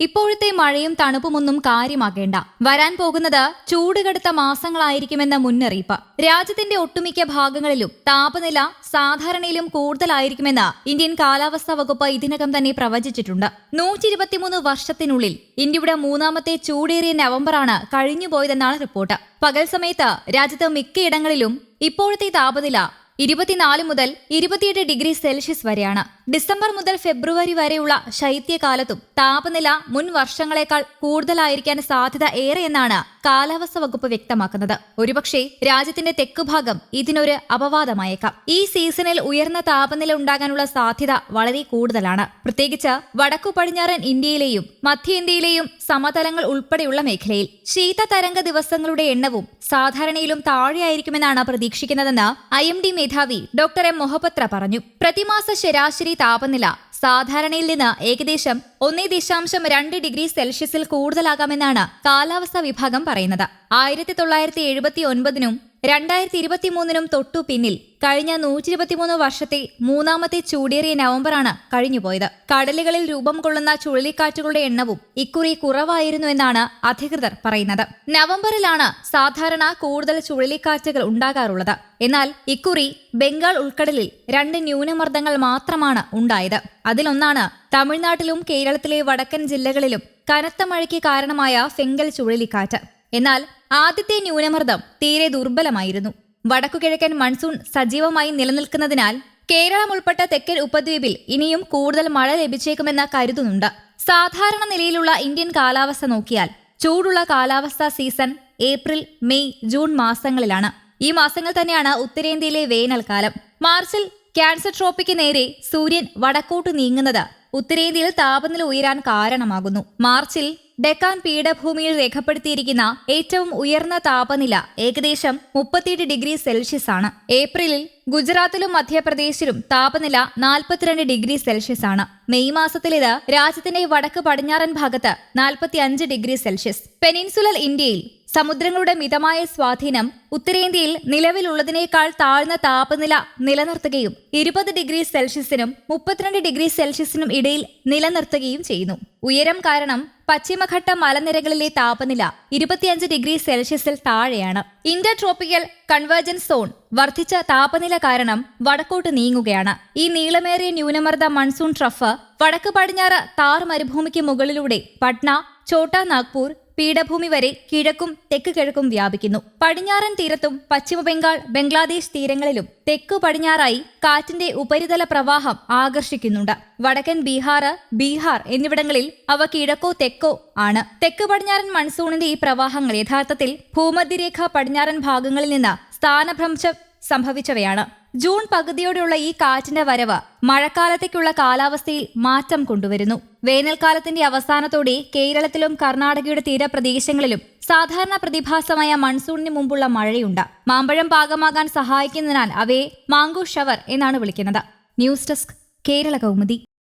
ഇപ്പോഴത്തെ മഴയും തണുപ്പുമൊന്നും കാര്യമാക്കേണ്ട. വരാൻ പോകുന്നത് ചൂടുകടുത്ത മാസങ്ങളായിരിക്കുമെന്ന മുന്നറിയിപ്പ്. രാജ്യത്തിന്റെ ഒട്ടുമിക്ക ഭാഗങ്ങളിലും താപനില സാധാരണയിലും കൂടുതലായിരിക്കുമെന്ന് ഇന്ത്യൻ കാലാവസ്ഥാ വകുപ്പ് ഇതിനകം തന്നെ പ്രവചിച്ചിട്ടുണ്ട്. നൂറ്റി ഇരുപത്തിമൂന്ന് വർഷത്തിനുള്ളിൽ ഇന്ത്യയുടെ മൂന്നാമത്തെ ചൂടേറിയ നവംബറാണ് കഴിഞ്ഞുപോയതെന്നാണ് റിപ്പോർട്ട്. പകൽ സമയത്ത് രാജ്യത്ത് മിക്കയിടങ്ങളിലും ഇപ്പോഴത്തെ താപനില ഇരുപത്തിനാല് മുതൽ ഇരുപത്തിയെട്ട് ഡിഗ്രി സെൽഷ്യസ് വരെയാണ്. ഡിസംബർ മുതൽ ഫെബ്രുവരി വരെയുള്ള ശൈത്യകാലത്തും താപനില മുൻ വർഷങ്ങളെക്കാൾ കൂടുതലായിരിക്കാൻ സാധ്യത ഏറെയെന്നാണ് കാലാവസ്ഥ വകുപ്പ് വ്യക്തമാക്കുന്നത്. ഒരുപക്ഷെ രാജ്യത്തിന്റെ തെക്കുഭാഗം ഇതിനൊരു അപവാദമായേക്കാം. ഈ സീസണിൽ ഉയർന്ന താപനില ഉണ്ടാകാനുള്ള സാധ്യത വളരെ കൂടുതലാണ്. പ്രത്യേകിച്ച് വടക്കു പടിഞ്ഞാറൻ ഇന്ത്യയിലെയും മധ്യ ഇന്ത്യയിലെയും സമതലങ്ങൾ ഉൾപ്പെടെയുള്ള മേഖലയിൽ ശീതതരംഗ ദിവസങ്ങളുടെ എണ്ണവും സാധാരണയിലും താഴെയായിരിക്കുമെന്നാണ് പ്രതീക്ഷിക്കുന്നതെന്ന് ഐ എം ഡി മേധാവി ഡോക്ടർ എം മൊഹപത്ര പറഞ്ഞു. പ്രതിമാസ ശരാശരി താപനില സാധാരണയിൽ നിന്ന് ഏകദേശം ഒന്നേ ദശാംശം രണ്ട് ഡിഗ്രി സെൽഷ്യസിൽ കൂടുതലാകാമെന്നാണ് കാലാവസ്ഥാ വിഭാഗം പറയുന്നത്. ആയിരത്തി തൊള്ളായിരത്തി എഴുപത്തി ഒൻപതിനും രണ്ടായിരത്തി ഇരുപത്തിമൂന്നിനും തൊട്ടു പിന്നിൽ കഴിഞ്ഞ നൂറ്റി ഇരുപത്തിമൂന്ന് വർഷത്തെ മൂന്നാമത്തെ ചൂടേറിയ നവംബറാണ് കഴിഞ്ഞുപോയത്. കടലുകളിൽ രൂപം കൊള്ളുന്ന ചുഴലിക്കാറ്റുകളുടെ എണ്ണവും ഇക്കുറി കുറവായിരുന്നു എന്നാണ് അധികൃതർ പറയുന്നത്. നവംബറിലാണ് സാധാരണ കൂടുതൽ ചുഴലിക്കാറ്റുകൾ ഉണ്ടാകാറുള്ളത്. എന്നാൽ ഇക്കുറി ബംഗാൾ ഉൾക്കടലിൽ രണ്ട് ന്യൂനമർദ്ദങ്ങൾ മാത്രമാണ് ഉണ്ടായത്. അതിലൊന്നാണ് തമിഴ്നാട്ടിലും കേരളത്തിലെ വടക്കൻ ജില്ലകളിലും കനത്ത മഴയ്ക്ക് കാരണമായ ഫെങ്കൽ ചുഴലിക്കാറ്റ്. എന്നാൽ ആദ്യത്തെ ന്യൂനമർദ്ദം തീരെ ദുർബലമായിരുന്നു. വടക്കുകിഴക്കൻ മൺസൂൺ സജീവമായി നിലനിൽക്കുന്നതിനാൽ കേരളം ഉൾപ്പെട്ട തെക്കൻ ഉപദ്വീപിൽ ഇനിയും കൂടുതൽ മഴ ലഭിച്ചേക്കുമെന്ന് കരുതുന്നുണ്ട്. സാധാരണ നിലയിലുള്ള ഇന്ത്യൻ കാലാവസ്ഥ നോക്കിയാൽ ചൂടുള്ള കാലാവസ്ഥാ സീസൺ ഏപ്രിൽ മെയ് ജൂൺ മാസങ്ങളിലാണ്. ഈ മാസങ്ങൾ തന്നെയാണ് ഉത്തരേന്ത്യയിലെ വേനൽക്കാലം. മാർച്ചിൽ ക്യാൻസർ ട്രോപ്പിക്ക് നേരെ സൂര്യൻ വടക്കോട്ട് നീങ്ങുന്നത് ഉത്തരേന്ത്യയിൽ താപനില ഉയരാൻ കാരണമാകുന്നു. മാർച്ചിൽ ഡെക്കാൻ പീഠഭൂമിയിൽ രേഖപ്പെടുത്തിയിരിക്കുന്ന ഏറ്റവും ഉയർന്ന താപനില ഏകദേശം മുപ്പത്തിയെട്ട് ഡിഗ്രി സെൽഷ്യസ് ആണ്. ഏപ്രിലിൽ ഗുജറാത്തിലും മധ്യപ്രദേശിലും താപനില നാൽപ്പത്തിരണ്ട് ഡിഗ്രി സെൽഷ്യസ് ആണ്. മെയ് മാസത്തിലിത് രാജ്യത്തിന്റെ വടക്ക് പടിഞ്ഞാറൻ ഭാഗത്ത് നാൽപ്പത്തി അഞ്ച് ഡിഗ്രി സെൽഷ്യസ്. പെനിൻസുലർ ഇന്ത്യയിൽ സമുദ്രങ്ങളുടെ മിതമായ സ്വാധീനം ഉത്തരേന്ത്യയിൽ നിലവിലുള്ളതിനേക്കാൾ താഴ്ന്ന താപനില നിലനിർത്തുകയും ഇരുപത് ഡിഗ്രി സെൽഷ്യസിനും മുപ്പത്തിരണ്ട് ഡിഗ്രി സെൽഷ്യസിനും ഇടയിൽ നിലനിർത്തുകയും ചെയ്യുന്നു. ഉയരം കാരണം പശ്ചിമഘട്ട മലനിരകളിലെ താപനില ഇരുപത്തിയഞ്ച് ഡിഗ്രി സെൽഷ്യസിൽ താഴെയാണ്. ഇന്റർ ട്രോപ്പിക്കൽ കൺവേർജൻസ് സോൺ വർദ്ധിച്ച താപനില കാരണം വടക്കോട്ട് നീങ്ങുകയാണ്. ഈ നീളമേറിയ ന്യൂനമർദ്ദ മൺസൂൺ ട്രഫ് വടക്ക് പടിഞ്ഞാറ് താർ മരുഭൂമിക്ക് മുകളിലൂടെ പട്ന ഛോട്ടാ നാഗ്പൂർ പീഠഭൂമി വരെ കിഴക്കും തെക്ക് കിഴക്കും വ്യാപിക്കുന്നു. പടിഞ്ഞാറൻ തീരത്തും പശ്ചിമ ബംഗാൾ ബംഗ്ലാദേശ് തീരങ്ങളിലും തെക്കു പടിഞ്ഞാറായി കാറ്റിന്റെ ഉപരിതല പ്രവാഹം ആകർഷിക്കുന്നുണ്ട്. വടക്കൻ ബീഹാർ ബീഹാർ എന്നിവിടങ്ങളിൽ അവ കിഴക്കോ തെക്കോ ആണ്. തെക്ക് പടിഞ്ഞാറൻ മൺസൂണിന്റെ ഈ പ്രവാഹങ്ങൾ യഥാർത്ഥത്തിൽ ഭൂമധ്യരേഖ പടിഞ്ഞാറൻ ഭാഗങ്ങളിൽ നിന്ന് സ്ഥാനഭ്രംശം സംഭവിച്ചവയാണ്. ജൂൺ പകുതിയോടെയുള്ള ഈ കാറ്റിന്റെ വരവ് മഴക്കാലത്തേക്കുള്ള കാലാവസ്ഥയിൽ മാറ്റം കൊണ്ടുവരുന്നു. വേനൽക്കാലത്തിന്റെ അവസാനത്തോടെ കേരളത്തിലും കർണാടകയുടെ തീരപ്രദേശങ്ങളിലും സാധാരണ പ്രതിഭാസമായ മൺസൂണിന് മുമ്പുള്ള മഴയുണ്ട്. മാമ്പഴം പാകമാകാൻ സഹായിക്കുന്നതിനാൽ അവയെ മാങ്കോ ഷവർ എന്നാണ് വിളിക്കുന്നത്. News desk Kerala Kaumudi.